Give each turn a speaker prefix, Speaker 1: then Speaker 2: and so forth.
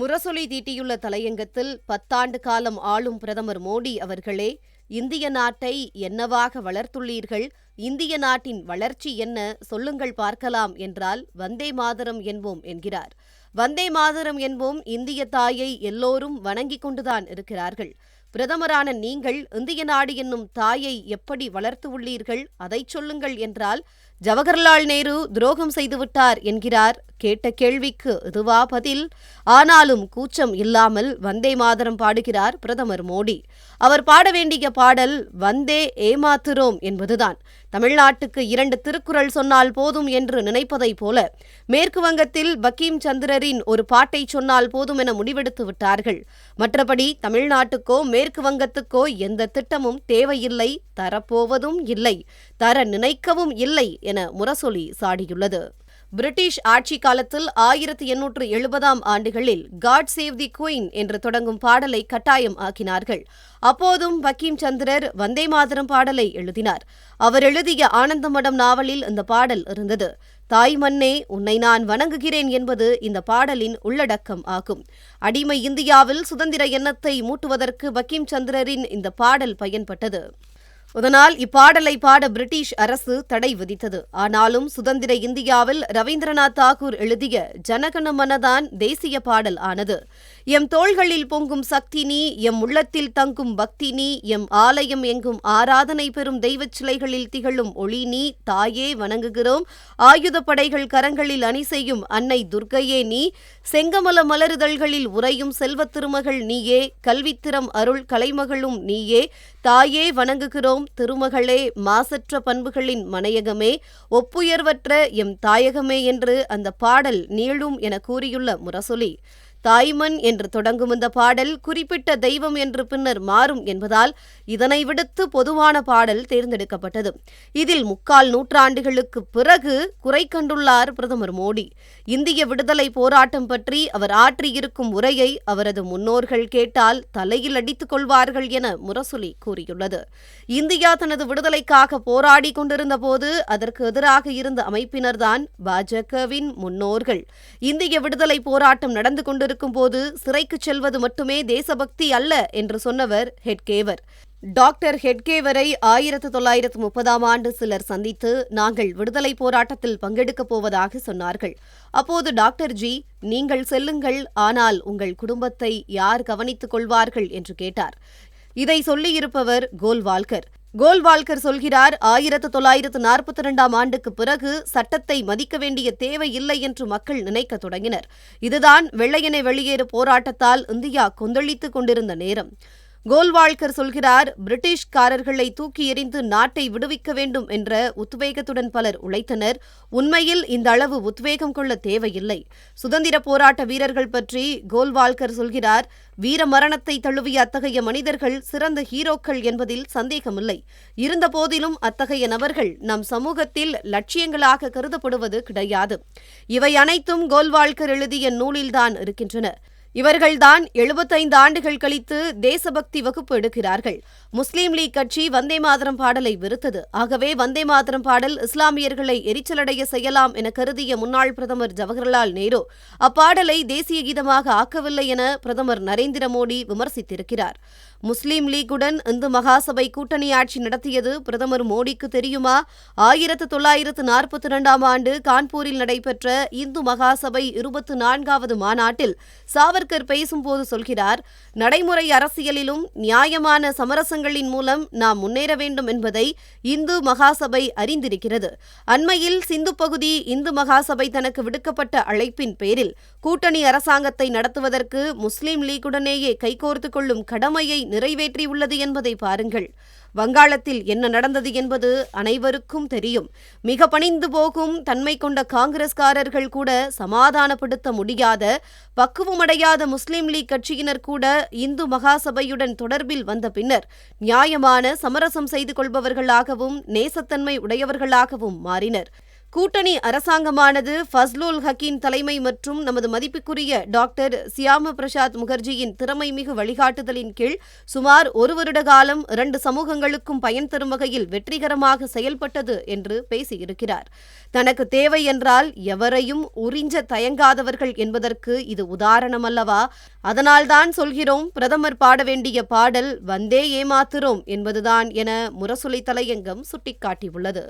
Speaker 1: முரசொலி தீட்டியுள்ள தலையங்கத்தில் பத்தாண்டு காலம் ஆளும் பிரதமர் மோடி அவர்களே இந்திய நாட்டை என்னவாக வளர்த்துள்ளீர்கள்? இந்திய நாட்டின் வளர்ச்சி என்ன? சொல்லுங்கள் பார்க்கலாம் என்றால் வந்தே மாதரம் என்போம் என்கிறார். வந்தே மாதரம் என்போம் இந்திய தாயை எல்லோரும் வணங்கிக் கொண்டுதான் இருக்கிறார்கள். பிரதமரான நீங்கள் இந்திய நாடு என்னும் தாயை எப்படி வளர்த்து உள்ளீர்கள்? அதைச் சொல்லுங்கள் என்றால் ஜவஹர்லால் நேரு துரோகம் செய்துவிட்டார் என்கிறார். கேட்ட கேள்விக்கு இதுவா பதில்? ஆனாலும் கூச்சம் இல்லாமல் வந்தே மாதரம் பாடுகிறார் பிரதமர் மோடி. அவர் பாட வேண்டிய பாடல் வந்தே ஏமாத்துறோம் என்பதுதான். தமிழ்நாட்டுக்கு இரண்டு திருக்குறள் சொன்னால் போதும் என்று நினைப்பதைப் போல மேற்கு வங்கத்தில் பக்கீம் சந்திரரின் ஒரு பாட்டை சொன்னால் போதும் என முடிவெடுத்து விட்டார்கள். மற்றபடி தமிழ்நாட்டுக்கோ மேற்கு வங்கத்துக்கோ எந்த திட்டமும் தேவையில்லை தரப்போவதும் இல்லை தர நினைக்கவும் இல்லை என முரசொலி சாடியுள்ளது. பிரிட்டிஷ் ஆட்சி காலத்தில் ஆயிரத்தி எண்ணூற்று எழுபதாம் ஆண்டுகளில் காட் சேவ் தி குயின் என்று தொடங்கும் பாடலை கட்டாயம் ஆக்கினார்கள். அப்போதும் வக்கீம் சந்திரர் வந்தே மாதரம் பாடலை எழுதினார். அவர் எழுதிய ஆனந்தமடம் நாவலில் இந்த பாடல் இருந்தது. தாய் மண்ணே உன்னை நான் வணங்குகிறேன் என்பது இந்த பாடலின் உள்ளடக்கம் ஆகும். அடிமை இந்தியாவில் சுதந்திர எண்ணத்தை மூட்டுவதற்கு வக்கீம் சந்திரரின் இந்த பாடல் பயன்பட்டது. அதனால் இப்பாடலை பாட பிரிட்டிஷ் அரசு தடை விதித்தது. ஆனாலும் சுதந்திர இந்தியாவில் ரவீந்திரநாத் தாகூர் எழுதிய ஜனகணமனதான் தேசிய பாடல் ஆனது. எம் தோள்களில் பொங்கும் சக்தி நீ எம் உள்ளத்தில் தங்கும் பக்தி நீ எம் ஆலயம் எங்கும் ஆராதனை பெறும் தெய்வச் சிலைகளில் திகழும் ஒளி நீ தாயே வணங்குகிறோம். ஆயுத படைகள் கரங்களில் அணி செய்யும் அன்னை துர்க்கையே நீ செங்கமல மலருதழ்களில் உறையும் செல்வத் திருமகள் நீயே கல்வித்திறம் அருள் கலைமகளும் நீயே தாயே வணங்குகிறோம் திருமகளே மாசற்ற பண்புகளின் மனையகமே ஒப்புயர்வற்ற எம் தாயகமே என்று அந்த பாடல் நீளும் என கூறியுள்ள முரசொலி. தாய்மன் என்று தொடங்கும் இந்த பாடல் குறிப்பிட்ட தெய்வம் என்று பின்னர் மாறும் என்பதால் இதனை விடுத்து பொதுவான பாடல் தேர்ந்தெடுக்கப்பட்டது. இதில் முக்கால் நூற்றாண்டுகளுக்கு பிறகு குறை கண்டுள்ளார் பிரதமர் மோடி. இந்திய விடுதலை போராட்டம் பற்றி அவர் ஆற்றியிருக்கும் உரையை அவரது முன்னோர்கள் கேட்டால் தலையில் அடித்துக் கொள்வார்கள் என முரசொலி கூறியுள்ளது. இந்தியா தனது விடுதலைக்காக போராடி கொண்டிருந்த போது அதற்கு எதிராக இருந்த அமைப்பினர்தான் பாஜகவின் முன்னோர்கள். இந்திய விடுதலை போராட்டம் நடந்து கொண்டு இருக்கும்போது சிறைக்கு செல்வது மட்டுமே தேசபக்தி அல்ல என்று சொன்னவர் ஹெட்கேவர். டாக்டர் ஹெட்கேவரை ஆயிரத்து தொள்ளாயிரத்து முப்பதாம் ஆண்டு சிலர் சந்தித்து நாங்கள் விடுதலை போராட்டத்தில் பங்கெடுக்கப் போவதாக சொன்னார்கள். அப்போது டாக்டர் ஜி நீங்கள் செல்லுங்கள் ஆனால் உங்கள் குடும்பத்தை யார் கவனித்துக் கொள்வார்கள்? என்று கேட்டார். இதை சொல்லியிருப்பவர் கோல்வால்கர். கோல்வால்கர் சொல்கிறார் ஆயிரத்து தொள்ளாயிரத்து நாற்பத்தி இரண்டாம் ஆண்டுக்கு பிறகு சட்டத்தை மதிக்க வேண்டிய தேவை இல்லை என்று மக்கள் நினைக்க தொடங்கினர். இதுதான் வெள்ளையனை வெளியேறு போராட்டத்தால் இந்தியா கொந்தளித்துக் கொண்டிருந்த நேரம். கோல்வால்கர் சொல்கிறார் பிரிட்டிஷ்காரர்களை தூக்கி எறிந்து நாட்டை விடுவிக்க வேண்டும் என்ற உத்வேகத்துடன் பலர் உழைத்தனர். உண்மையில் இந்த அளவு உத்வேகம் கொள்ள தேவையில்லை. சுதந்திர போராட்ட வீரர்கள் பற்றி கோல்வால்கர் சொல்கிறார் வீர மரணத்தை தழுவிய அத்தகைய மனிதர்கள் சிறந்த ஹீரோக்கள் என்பதில் சந்தேகமில்லை. இருந்தபோதிலும் அத்தகைய நபர்கள் நம் சமூகத்தில் லட்சியங்களாக கருதப்படுவது கிடையாது. இவை அனைத்தும் கோல்வால்கர் எழுதிய நூலில்தான் இருக்கின்றன. இவர்கள்தான் எழுபத்தைந்து ஆண்டுகள் கழித்து தேசபக்தி வகுப்பு எடுக்கிறார்கள். முஸ்லீம் லீக் கட்சி வந்தே மாதரம் பாடலை வெறுத்தது. ஆகவே வந்தே மாதரம் பாடல் இஸ்லாமியர்களை எரிச்சலடைய செய்யலாம் என கருதிய முன்னாள் பிரதமர் ஜவஹர்லால் நேரு அப்பாடலை தேசிய கீதமாக ஆக்கவில்லை என பிரதமர் நரேந்திர மோடி விமர்சித்திருக்கிறார். முஸ்லீம் லீக்குடன் இந்து மகாசபை கூட்டணி ஆட்சி நடத்தியது பிரதமர் மோடிக்கு தெரியுமா? ஆயிரத்து தொள்ளாயிரத்து நாற்பத்தி இரண்டாம் ஆண்டு கான்பூரில் நடைபெற்ற இந்து மகாசபை இருபத்தி நான்காவது மாநாட்டில் சாவர்கர் பேசும்போது சொல்கிறார் நடைமுறை அரசியலிலும் நியாயமான சமரசங்களின் மூலம் நாம் முன்னேற வேண்டும் என்பதை இந்து மகாசபை அறிந்திருக்கிறது. அண்மையில் சிந்து பகுதி இந்து மகாசபை தனக்கு விடுக்கப்பட்ட அழைப்பின் பேரில் கூட்டணி அரசாங்கத்தை நடத்துவதற்கு முஸ்லீம் லீக்குடனேயே கைகோர்த்து கொள்ளும் கடமையை நிறைவேற்றியுள்ளது என்பதை பாருங்கள். வங்காளத்தில் என்ன நடந்தது என்பது அனைவருக்கும் தெரியும். மிக பணிந்து போகும் தன்மை கொண்ட காங்கிரஸ்காரர்கள் கூட சமாதானப்படுத்த முடியாத பக்குவமடையாத முஸ்லிம் லீக் கட்சியினர் கூட இந்து மகாசபையுடன் தொடர்பில் வந்த பின்னர் நியாயமான சமரசம் செய்து கொள்பவர்களாகவும் நேசத்தன்மை உடையவர்களாகவும் மாறினர். கூட்டணி அரசாங்கமானது ஃபஸ்லுல் ஹக்கீம் தலைமை மற்றும் நமது மதிப்புக்குரிய டாக்டர் சியாம பிரசாத் முகர்ஜியின் திறமைமிகு வழிகாட்டுதலின் கீழ் சுமார் ஒரு வருட காலம் இரண்டு சமூகங்களுக்கும் பயன் தரும் வகையில் வெற்றிகரமாக செயல்பட்டது என்று பேசியிருக்கிறார். தனக்கு தேவை என்றால் எவரையும் உறிஞ்ச தயங்காதவர்கள் என்பதற்கு இது உதாரணம் அல்லவா அதனால்தான் சொல்கிறோம் பிரதமர் பாட வேண்டிய பாடல் வந்தே ஏமாத்துறோம் என்பதுதான் என முரசொலி தலையங்கம் சுட்டிக்காட்டியுள்ளது.